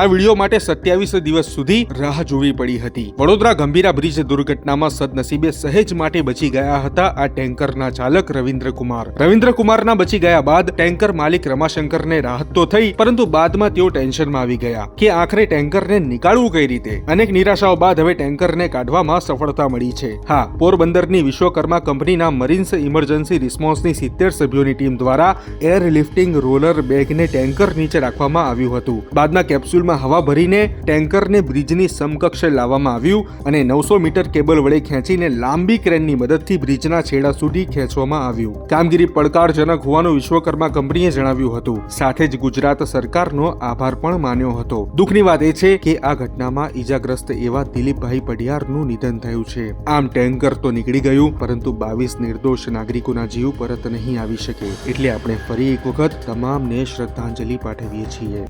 આ વીડિયો માટે સત્યાવીસ દિવસ સુધી રાહ જોવી પડી હતી. વડોદરા ગંભીરા બ્રિજ દુર્ઘટનામાં સદનસીબે સહેજ માટે બચી ગયા હતા આ ટેન્કરના ચાલક રવિન્દ્ર કુમાર રવિન્દ્ર કુમારના બચી ગયા બાદ ટેન્કર માલિક રમાશંકરને રાહત તો થઈ, પરંતુ બાદમાં તેઓ ટેન્શનમાં આવી ગયા કે આખરે ટેન્કરને નીકાળવું કઈ રીતે? અનેક નિરાશાઓ બાદ હવે ટેન્કરને કાઢવામાં સફળતા મળી છે. હા, પોરબંદરની વિશ્વકર્મા કંપનીના મરીન્સ ઇમરજન્સી રિસ્પોન્સની સિત્તેર સભ્યોની ટીમ દ્વારા એર લિફ્ટિંગ રોલર બેગને ટેન્કર નીચે રાખવામાં આવ્યું હતું. બાદમાં કેપ્સ્યુલમાં હવા ભરીને ટેન્કરને બ્રિજની સમકક્ષે લાવવામાં આવ્યું અને નવસો મીટર કેબલ વડે ખેંચીને લાંબી ક્રેનની મદદથી બ્રિજના છેડા સુધી ખેંચવામાં આવ્યું. કામગીરી પડકારજનક હોવાનું વિશ્વકર્મા કંપનીએ જણાવ્યું હતું. સાથે જ ગુજરાત સરકારનો આભાર પણ માન્યો હતો. દુઃખની વાત એ છે કે આ ઘટનામાં ઈજાગ્રસ્ત એવા દિલીપભાઈ પઢિયારનું નિધન થયું છે. આમ ટેન્કર તો નીકળી ગયું, પરંતુ બાવીસ નિર્દોષ નાગરિકોના જીવ પરત નહીં આવી શકે. એટલે આપણે ફરી એક વખત તમામને શ્રદ્ધાંજલિ પાઠવીએ છીએ.